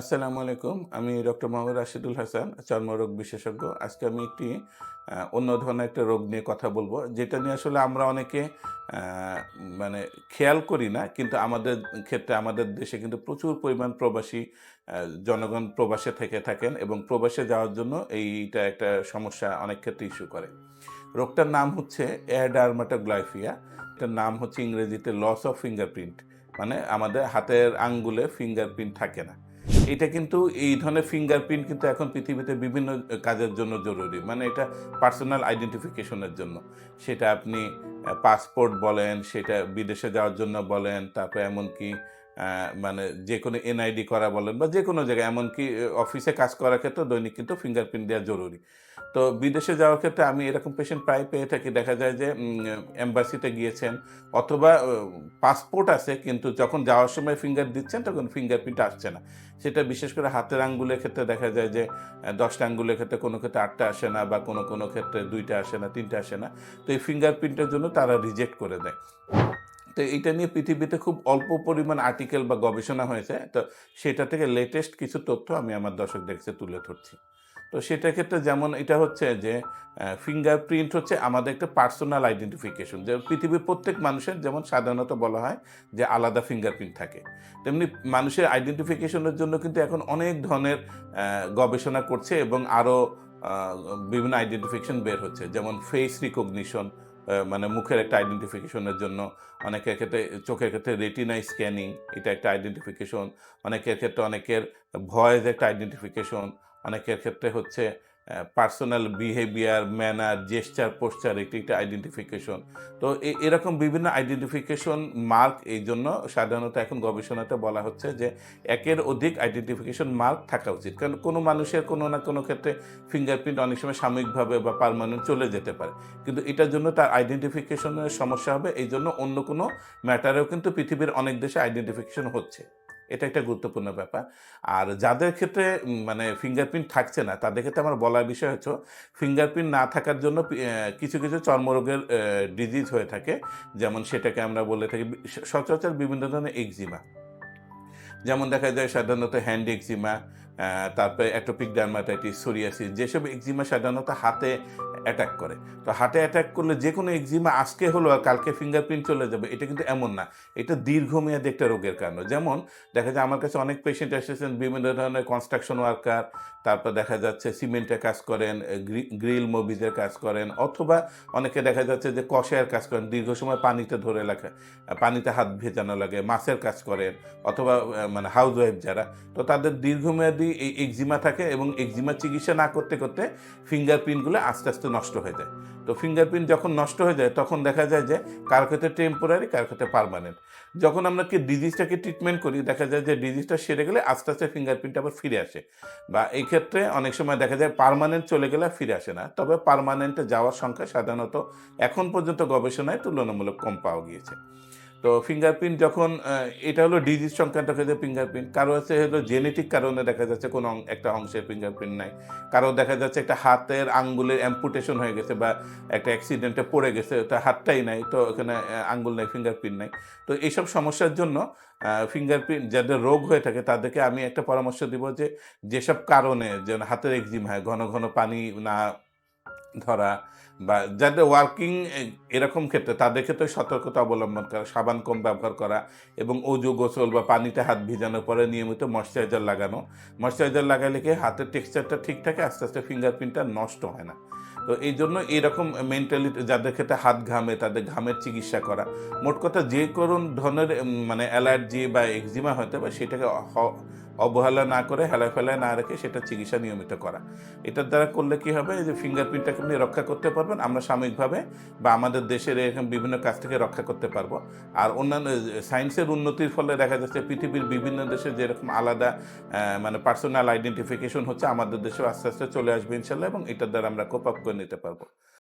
আসসালামু আলাইকুম, আমি ডক্টর মোহাম্মদ রাশিদুল হাসান চর্মরোগ বিশেষজ্ঞ। আজকে আমি একটি অন্য ধরনের একটা রোগ নিয়ে কথা বলব, যেটা নিয়ে আসলে আমরা অনেকে মানে খেয়াল করি না, কিন্তু আমাদের ক্ষেত্রে আমাদের দেশে কিন্তু প্রচুর পরিমাণ প্রবাসী জনগণ প্রবাসে থেকে থাকেন এবং প্রবাসে যাওয়ার জন্য এইটা একটা সমস্যা অনেক ক্ষেত্রে ইস্যু করে। রোগটার নাম হচ্ছে অ্যাডার্মাটোগ্লাইফিয়া, এটার নাম হচ্ছে ইংরেজিতে লস অফ ফিঙ্গারপ্রিন্ট মানে আমাদের হাতের আঙ্গুলে ফিঙ্গারপ্রিন্ট থাকে না। এটা কিন্তু এই ধরনের ফিঙ্গারপ্রিন্ট কিন্তু এখন পৃথিবীতে বিভিন্ন কাজের জন্য জরুরি। মানে এটা পার্সোনাল আইডেন্টিফিকেশনের জন্য। সেটা আপনি পাসপোর্ট বলেন, সেটা বিদেশে যাওয়ার জন্য বলেন, তারপরে এমনকি মানে যে কোনো এনআইডি করা বলেন বা যে কোনো জায়গায়, এমনকি অফিসে কাজ করার ক্ষেত্রে দৈনিক কিন্তু ফিঙ্গারপ্রিন্ট দেওয়া জরুরি। তো বিদেশে যাওয়ার ক্ষেত্রে আমি এরকম পেশেন্ট প্রায় পেয়ে থাকি। দেখা যায় যে এম্বাসিতে গিয়েছেন অথবা পাসপোর্ট আছে, কিন্তু যখন যাওয়ার সময় ফিঙ্গার দিচ্ছেন, তখন ফিঙ্গারপ্রিন্ট আসছে না। সেটা বিশেষ করে হাতের আঙ্গুলের ক্ষেত্রে দেখা যায় যে দশটা আঙ্গুলের ক্ষেত্রে কোনো ক্ষেত্রে আটটা আসে না বা কোনো কোনো ক্ষেত্রে দুইটা আসে না, তিনটা আসে না। তো এই ফিঙ্গারপ্রিন্টের জন্য তারা রিজেক্ট করে দেয়। তো এটা নিয়ে পৃথিবীতে খুব অল্প পরিমাণ আর্টিকেল বা গবেষণা হয়েছে। তো সেটা থেকে লেটেস্ট কিছু তথ্য আমি আমার দর্শকদের কাছে তুলে ধরছি। তো সেটা ক্ষেত্রে যেমন এটা হচ্ছে যে ফিঙ্গারপ্রিন্ট হচ্ছে আমাদের একটা পার্সোনাল আইডেন্টিফিকেশন যে পৃথিবীর প্রত্যেক মানুষের যেমন সাধারণত বলা হয় যে আলাদা ফিঙ্গারপ্রিন্ট থাকে। তেমনি মানুষের আইডেন্টিফিকেশনের জন্য কিন্তু এখন অনেক ধরনের গবেষণা করছে এবং আরও বিভিন্ন আইডেন্টিফিকেশন বের হচ্ছে। যেমন ফেস রিকগনিশন মানে মুখের একটা আইডেন্টিফিকেশনের জন্য অনেকের ক্ষেত্রে চোখের ক্ষেত্রে রেটিনাই স্ক্যানিং এটা একটা আইডেন্টিফিকেশন অনেকের ক্ষেত্রে অনেকের ভয়েস একটা আইডেন্টিফিকেশন অনেকের ক্ষেত্রে হচ্ছে personal behaviour manner gesture posture একটি একটা আইডেন্টিফিকেশন তো এরকম বিভিন্ন আইডেন্টিফিকেশন মার্ক এই জন্য সাধারণত এখন গবেষণাতে বলা হচ্ছে যে একের অধিক আইডেন্টিফিকেশন মার্ক থাকা উচিত। কারণ কোনো মানুষের কোনো না কোনো ক্ষেত্রে ফিঙ্গারপ্রিন্ট অনেক সময় সাময়িকভাবে বা পারমানেন্ট চলে যেতে পারে। কিন্তু এটার জন্য তার আইডেন্টিফিকেশনের সমস্যা হবে, এই জন্য অন্য কোনো ম্যাটারেও কিন্তু পৃথিবীর অনেক দেশে আইডেন্টিফিকেশন হচ্ছে। এটা একটা গুরুত্বপূর্ণ ব্যাপার। আর যাদের ক্ষেত্রে মানে ফিঙ্গারপ্রিন্ট থাকছে না, তাদের ক্ষেত্রে আমার বলার বিষয় হচ্ছে ফিঙ্গারপ্রিন্ট না থাকার জন্য কিছু কিছু চর্মরোগের ডিজিজ হয়ে থাকে। যেমন সেটাকে আমরা বলে থাকি সচরাচর বিভিন্ন ধরনের এক্সিমা যেমন দেখা যায় সাধারণত হ্যান্ড এক্সিমা তারপরে অ্যাটোপিক ডার্মাটাইটিস সোরিয়াসিস যেসব এক্সিমা সাধারণত হাতে অ্যাটাক করে। তো হাতে অ্যাটাক করলে যে কোনো এক্সিমা আজকে হলো আর কালকে ফিঙ্গারপ্রিন্ট চলে যাবে, এটা কিন্তু এমন না। এটা দীর্ঘমেয়াদী একটা রোগের কারণ। যেমন দেখা যায় আমার কাছে অনেক পেশেন্ট এসেছেন, বিভিন্ন ধরনের কনস্ট্রাকশন ওয়ার্কার তারপর দেখা যাচ্ছে সিমেন্টের কাজ করেন গ্রিল মুভিজের কাজ করেন, অথবা অনেকে দেখা যাচ্ছে যে কষায়ের কাজ করেন, দীর্ঘ সময় পানিতে ধরে রাখা, পানিতে হাত ভেজানো লাগে, মাছের কাজ করেন, অথবা মানে হাউস ওয়াইফ যারা, তো তাদের দীর্ঘমেয়াদী এই এক্সিমা থাকে এবং এক্সিমা চিকিৎসা না করতে করতে ফিঙ্গারপ্রিন্টগুলো আস্তে আস্তে নষ্ট হয়ে যায়। তো ফিঙ্গারপ্রিন্ট যখন নষ্ট হয়ে যায়, তখন দেখা যায় যে কার ক্ষেত্রে টেম্পোরারি কার ক্ষেত্রে পারমানেন্ট যখন আমরা কি ডিজিজটাকে ট্রিটমেন্ট করি, দেখা যায় যে ডিজিজটা সেরে গেলে আস্তে আস্তে ফিঙ্গারপ্রিন্ট আবার ফিরে আসে। বা এই ক্ষেত্রে অনেক সময় দেখা যায় পারমানেন্ট চলে গেলে ফিরে আসে না। তবে পারমানেন্টে যাওয়ার সংখ্যা সাধারণত এখন পর্যন্ত গবেষণায় তুলনামূলক কম পাওয়া গিয়েছে। তো ফিঙ্গারপ্রিন্ট যখন এটা হলো ডিজিজ সংক্রান্ত ক্ষেত্রে ফিঙ্গারপ্রিন্ট কারও হচ্ছে হলো জেনেটিক কারণে দেখা যাচ্ছে কোনো একটা অংশের ফিঙ্গারপ্রিন্ট নাই। কারও দেখা যাচ্ছে একটা হাতের আঙ্গুলের অ্যাম্পুটেশন হয়ে গেছে বা একটা অ্যাক্সিডেন্টে পড়ে গেছে, তো হাতটাই নাই, তো ওখানে আঙ্গুল নাই ফিঙ্গারপ্রিন্ট নাই। তো এইসব সমস্যার জন্য ফিঙ্গারপ্রিন্ট যাদের রোগ হয়ে থাকে তাদেরকে আমি একটা পরামর্শ দিব যে, যেসব কারণে যেন হাতের এক্সিম হয়, ঘন ঘন পানি না ধরা বা যাদের ওয়ার্কিং এরকম ক্ষেত্রে তাদের ক্ষেত্রে সতর্কতা অবলম্বন করা, সাবান কম ব্যবহার করা এবং অজু গোসল বা পানিতে হাত ভিজানোর পরে নিয়মিত ময়শ্চারাইজার লাগানো। ময়শ্চারাইজার লাগালে কি হাতের টেক্সচারটা ঠিক থাকে? আস্তে আস্তে ফিঙ্গারপ্রিন্টটা নষ্ট হয় না। তো এই জন্য এরকম মেন্টালিটি যাদের ক্ষেত্রে হাত ঘামে, তাদের ঘামের চিকিৎসা করা। মোট কথা যে করুন ধরনের মানে অ্যালার্জি বা এক্সিমা হতে পারে, সেটাকে অবহেলা না করে হেলায় ফেলায় না রেখে সেটা চিকিৎসা নিয়মিত করা। এটার দ্বারা করলে কি হবে? যে ফিঙ্গারপ্রিন্টটাকে আপনি রক্ষা করতে পারবেন, আমরা সাময়িকভাবে বা আমাদের দেশের এরকম বিভিন্ন কাজ থেকে রক্ষা করতে পারব। আর অন্যান্য সায়েন্সের উন্নতির ফলে দেখা যাচ্ছে পৃথিবীর বিভিন্ন দেশে যেরকম আলাদা মানে পার্সোনাল আইডেন্টিফিকেশন হচ্ছে, আমাদের দেশেও আস্তে আস্তে চলে আসবে ইনশাল্লাহ, এবং এটার দ্বারা আমরা কোপ আপ করে নিতে পারব।